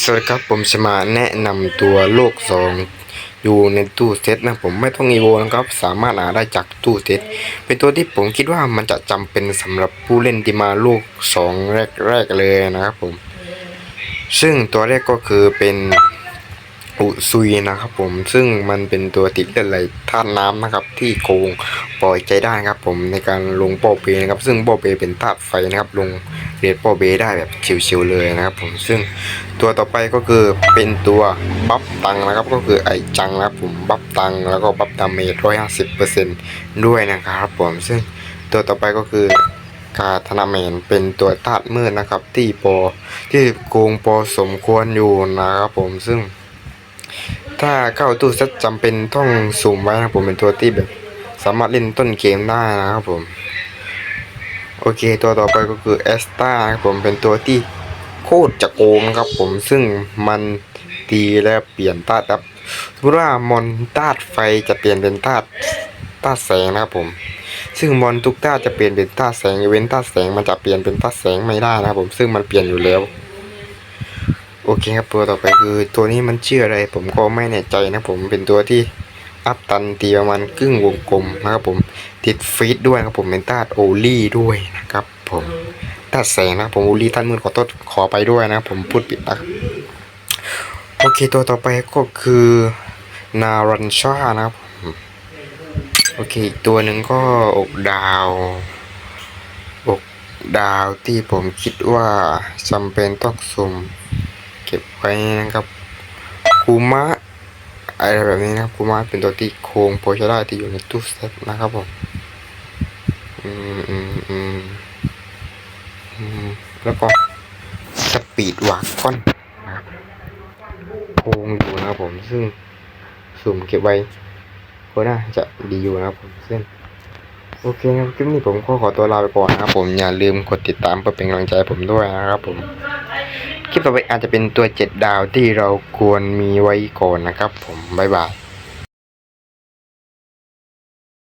สวัสดีครับผมจะมาแนะนำตัวโลกสองอยู่ในตู้เซตนะผมไม่ต้องอีโวนะครับ สามารถหาได้จากตู้เซตเป็นตัวที่ผมคิดว่ามันจะจำเป็นสำหรับผู้เล่นที่มาโลกสองแรกๆเลยนะครับผม ซึ่งตัวแรกก็คือเป็นอุซุยนะครับผมซึ่งมันเป็นตัวติดเลือดไหลธาตุน้ำนะครับ ที่โกงปล่อยใจได้ครับผมในการลงโปเปนะครับ ซึ่งโปเปเป็นธาตุไฟนะครับลง เรียนโปเปได้แบบชิวๆเลยนะครับผมซึ่งตัวต่อไปก็คือเป็นตัวบัฟตังนะครับก็คือไอจังนะครับผมบัฟตังแล้วก็บัฟดาเมจร้อยห้าสิบเปอร์เซ็นต์ด้วยนะครับผมซึ่งตัวต่อไปก็คือกาธนาแมนเป็นตัวธาตุมืดนะครับที่ปอที่โกงปอสมควรอยู่นะครับผมซึ่ง ถ้าเข้าตู้เซตจำเป็นต้องสูมไว้นะครับผมเป็นตัวที่แบบสามารถเล่นต้นเกมได้นะครับผม โอเค ตัวต่อไปก็คือเอสตาครับผมเป็นตัวที่โคตรจะโกงครับผมซึ่งมันตีและเปลี่ยนธาตุครับสมมติว่ามอนธาตุไฟจะเปลี่ยนเป็นธาตาแสงนะครับผม ซึ่งมอนทุกธาจะเปลี่ยนเป็นธาแสงเว้นธาแสงมันจะเปลี่ยนเป็นธาแสงไม่ได้นะครับผมซึ่งมันเปลี่ยนอยู่แล้วโอเคครับตัวต่อไปคือตัวนี้มันชื่ออะไร ผมก็ไม่แน่ใจนะผมเป็นตัวที่อัพตันตีประมาณครึ่งวงกลมนะครับผม ติดฟีดด้วยนะครับผมเป็นธาตุโอลี่ด้วยนะครับผมธาตุแสงนะครับผมโอลี่ท่านมืดขอโทษขอไปด้วยนะครับผมพูดผิดนะครับโอเคตัวต่อไปก็คือนารันชานะครับผมโอเคอีกตัวหนึ่งก็อกดาวอกดาวที่ผมคิดว่าจำเป็นต้องสุ่มเก็บไว้นะครับคูมะ อะไรแบบนี้นะครับคูมะเป็นตัวที่โครงโพชได้ที่อยู่ในตู้เซตนะครับผมอืมอืมอืมอืมแล้วก็สปีดวากก้อนนะครับโครงอยู่นะครับผมซึ่งสุ่มเก็บไว้ก็น่าจะดีอยู่นะครับผมซึ่งโอเคครับคลิปนี้ผมก็ขอตัวลาไปก่อนนะครับผมอย่าลืมกดติดตามเพื่อเป็นกำลังใจผมด้วยนะครับผม คลิปต่อไปอาจจะเป็นตัวเจ็ดดาวที่เราควรมีไว้ก่อนนะครับผม บ๊ายบาย